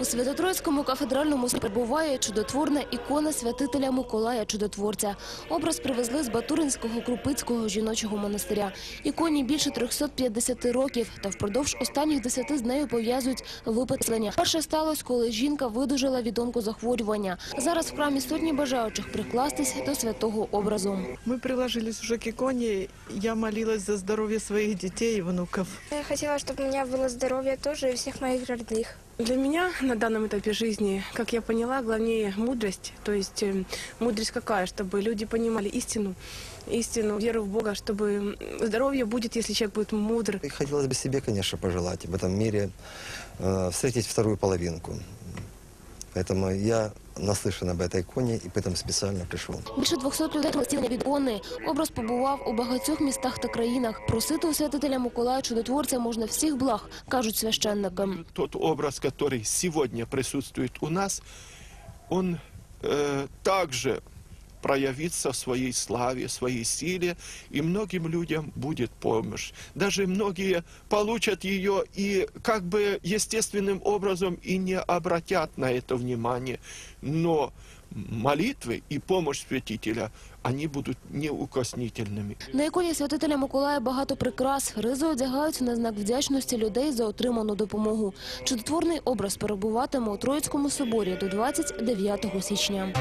У Святотроїцькому кафедральному соборі перебуває чудотворна ікона святителя Миколая Чудотворця. Образ привезли з Батуринського Крупицького жіночого монастиря. Іконі більше 350 років, та впродовж останніх десяти з нею пов'язують випадення. Перше сталося, коли жінка видужала від онкозахворювання. Зараз в храмі сотні бажаючих прикластись до святого образу. Мы приложились уже к иконе. Я молилась за здоровье своих детей и внуков. Я хотела, чтобы у меня было здоровье тоже и у всех моих родных. Для меня на данном этапе жизни, как я поняла, главнее мудрость. То есть э, мудрость какая? Чтобы люди понимали истину, истину, веру в Бога, чтобы м, здоровье будет, если человек будет мудр. И хотелось бы себе, конечно, пожелать в этом мире э, встретить вторую половинку. Поэтому я наслышан об этой иконе и поэтому специально пришел. Більше 200 людей зцілення від ікони. Образ побував у багатьох містах та країнах. Просити у святителя Миколая Чудотворця можна всіх благ, кажуть священники. тот образ, который сегодня присутствует у нас, он э, также проявится в своей славе, своей силе, и многим людям будет помощь. Даже многие получат ее и как бы естественным образом и не обратят на это внимание. Но молитвы и помощь святителя, они будут неукоснительными. На іконі святителя Миколая багато прикрас. Ризи одягаються на знак вдячності людей за отриману допомогу. Чудотворний образ перебуватиме у Троїцькому соборі до 29 січня.